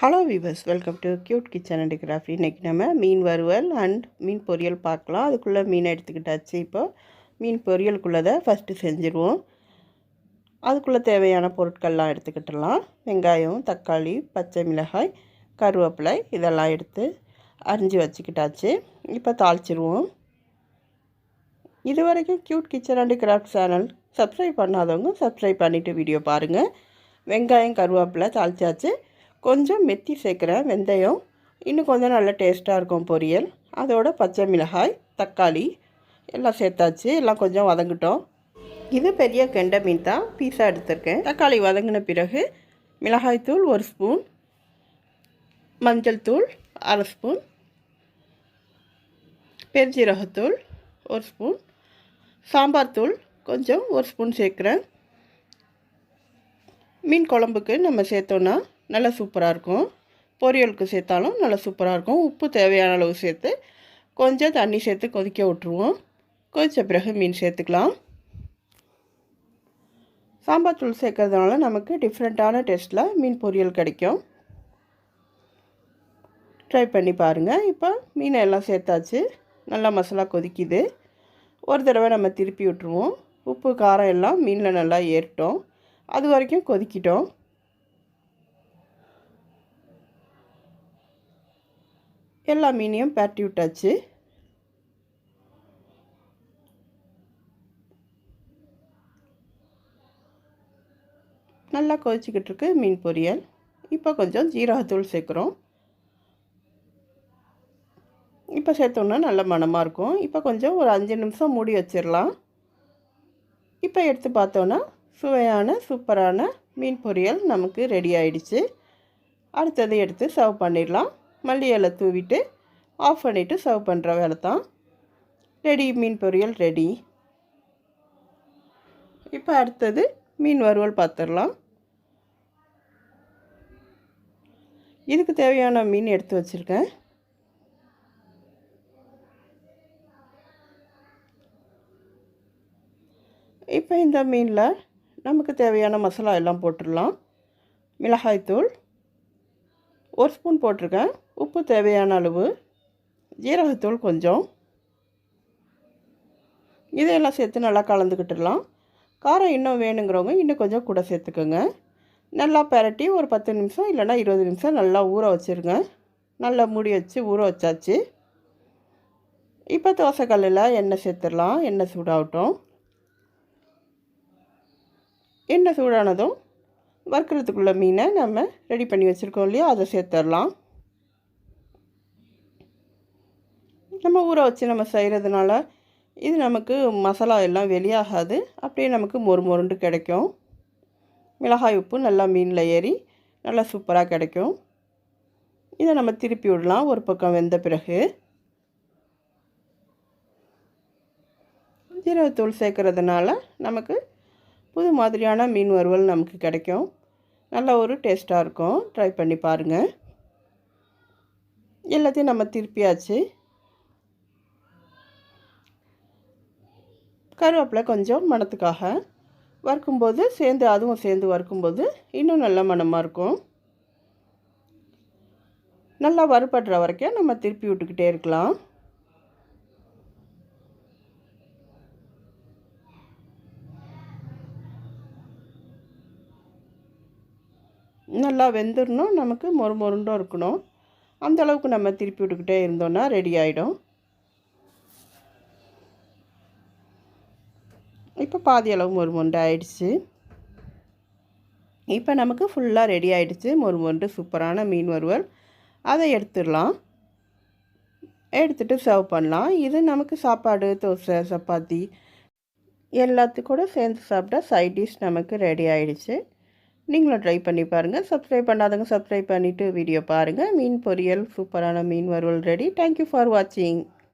Hello viewers welcome to cute kitchen and craft இன்றைக்கி நம்ம மீன் வறுவல் அண்ட் மீன் பொரியல் பார்க்கலாம். அதுக்குள்ளே மீன் எடுத்துக்கிட்டாச்சு இப்போ. மீன் பொரியலுக்குள்ளதை ஃபஸ்ட்டு செஞ்சுருவோம். அதுக்குள்ளே தேவையான பொருட்கள்லாம் எடுத்துக்கிட்டலாம். வெங்காயம் தக்காளி பச்சை மிளகாய் கருவேப்பிலை இதெல்லாம் எடுத்து அரிஞ்சு வச்சுக்கிட்டாச்சு. இப்போ தாளிச்சிருவோம். இது வரைக்கும் cute kitchen and craft channel subscribe பண்ணாதவங்க சப்ஸ்கிரைப் பண்ணிவிட்டு வீடியோ பாருங்கள் வெங்காயம் கருவேப்பிலை தாளிச்சாச்சு. கொஞ்சம் மெத்தி சேர்க்குறேன் வெந்தயம் இன்னும் கொஞ்சம் நல்லா டேஸ்ட்டாக இருக்கும் பொரியல். அதோட பச்சை மிளகாய் தக்காளி எல்லாம் சேர்த்தாச்சு. எல்லாம் கொஞ்சம் வதங்கிட்டோம். இது பெரிய கெண்டை மீன் தான். பீஸாக எடுத்திருக்கேன். தக்காளி வதங்கின பிறகு மிளகாய்த்தூள் ஒரு ஸ்பூன் மஞ்சள் தூள் அரை ஸ்பூன் பெருஞ்சீரகத்தூள் ஒரு ஸ்பூன் சாம்பார் தூள் கொஞ்சம் ஒரு ஸ்பூன் சேர்க்குறேன். மீன் குழம்புக்கு நம்ம சேர்த்தோன்னா நல்லா சூப்பராக இருக்கும். பொரியலுக்கு சேர்த்தாலும் நல்லா சூப்பராக இருக்கும். உப்பு தேவையான அளவு சேர்த்து கொஞ்சம் தண்ணி சேர்த்து கொதிக்க விட்ருவோம் கொதித்த பிறகு மீன் சேர்த்துக்கலாம். சாம்பார் தூள் சேர்க்கறதுனால நமக்கு டிஃப்ரெண்ட்டான டேஸ்ட்டில் மீன் பொரியல் கிடைக்கும். ட்ரை பண்ணி பாருங்கள் இப்போ மீனை எல்லாம் சேர்த்தாச்சு. நல்லா மசாலா கொதிக்குது. ஒரு தடவை நம்ம திருப்பி விட்டுருவோம். உப்பு காரம் எல்லாம் மீனில் நல்லா ஏறிட்டோம். அது வரைக்கும் கொதிக்கிட்டோம். எல்லா மீனையும் பேட்டி விட்டாச்சு. நல்லா கொதிச்சிக்கிட்டு இருக்கு மீன் பொரியல். இப்போ கொஞ்சம் ஜீரகத்தூள் சேர்க்குறோம். இப்போ சேர்த்தோன்னா நல்ல மனமாக இருக்கும். இப்போ கொஞ்சம் ஒரு அஞ்சு நிமிஷம் மூடி வச்சிடலாம். இப்போ எடுத்து பார்த்தோன்னா சுவையான சூப்பரான மீன் பொரியல் நமக்கு ரெடி ஆயிடுச்சு. அடுத்தது எடுத்து சர்வ் பண்ணிடலாம். மல்லி இலை தூவிட்டு ஆஃப் பண்ணிவிட்டு சர்வ் பண்ணுற வேலை தான் ரெடி மீன் பொரியல் ரெடி இப்போ அடுத்தது மீன் வறுவல் பார்த்துடலாம் இதுக்கு தேவையான மீன் எடுத்து வச்சுருக்கேன். இப்போ இந்த மீனில் நமக்கு தேவையான மசாலா எல்லாம் போட்டுடலாம். மிளகாய்த்தூள் ஒரு ஸ்பூன் போட்டிருக்கேன். உப்பு தேவையான அளவு ஜீரகத்தூள் கொஞ்சம். இதையெல்லாம் சேர்த்து நல்லா கலந்துக்கிட்டுடலாம். காரம் இன்னும் வேணுங்கிறவங்க இன்னும் கொஞ்சம் கூட சேர்த்துக்கோங்க. நல்லா பரட்டி ஒரு பத்து நிமிஷம் இல்லைனா இருபது நிமிஷம் நல்லா ஊற வச்சுருங்க. நல்லா மூடி வச்சு ஊற வச்சாச்சு. இப்போ தோசைக்கல்லில் எண்ணெய் சேர்த்துடலாம். எண்ணெய் சூடாகட்டும். எண்ணெய் சூடானதும் வறுக்கிறதுக்குள்ள மீனை நம்ம ரெடி பண்ணி வச்சுருக்கோம் இல்லையா? அதை சேர்த்துடலாம். நம்ம ஊற வச்சு நம்ம செய்கிறதுனால இது நமக்கு மசாலா எல்லாம் வெளியாகாது. அப்படியே நமக்கு மொறு மொருண்டு கிடைக்கும். மிளகாய் உப்பு நல்லா மீனில் ஏறி நல்லா சூப்பராக கிடைக்கும். இதை நம்ம திருப்பி விடலாம் ஒரு பக்கம் வெந்த பிறகு. ஜீரகத்தூள் சேர்க்குறதுனால நமக்கு புது மாதிரியான மீன் வறுவல் நமக்கு கிடைக்கும். நல்ல ஒரு டேஸ்ட்டாக இருக்கும். ட்ரை பண்ணி பாருங்கள் எல்லாத்தையும் நம்ம திருப்பியாச்சு. கருவேப்பிலை கொஞ்சம் மணத்துக்காக வறுக்கும்போது சேர்ந்து அதுவும் சேர்ந்து வறுக்கும்போது இன்னும் நல்ல மணமாக இருக்கும். நல்லா வறுபடுற வரைக்கும் நம்ம திருப்பி விட்டுக்கிட்டே இருக்கலாம். நல்லா வெந்துடணும். நமக்கு மொறு மொருண்டும் இருக்கணும். அந்தளவுக்கு நம்ம திருப்பி விட்டுக்கிட்டே இருந்தோன்னா ரெடி ஆகிடும் இப்போ பாதி அளவு மொறுமொண்டு ஆயிடுச்சு. இப்போ நமக்கு ஃபுல்லாக ரெடி ஆகிடுச்சு மொறுமொண்டு சூப்பரான மீன் வறுவல். அதை எடுத்துடலாம். எடுத்துகிட்டு சர்வ் பண்ணலாம். இது நமக்கு சாப்பாடு தோசை சப்பாத்தி எல்லாத்துக்கூட சேர்ந்து சாப்பிட்டா சைட் டிஷ் நமக்கு ரெடி ஆகிடுச்சு நீங்களும் ட்ரை பண்ணி பாருங்கள் சப்ஸ்கிரைப் பண்ணாதவங்க சப்ஸ்கிரைப் பண்ணிவிட்டு வீடியோ பாருங்கள் மீன் பொரியல் சூப்பரான மீன் வறுவல் ரெடி தேங்க்யூ ஃபார் வாட்சிங்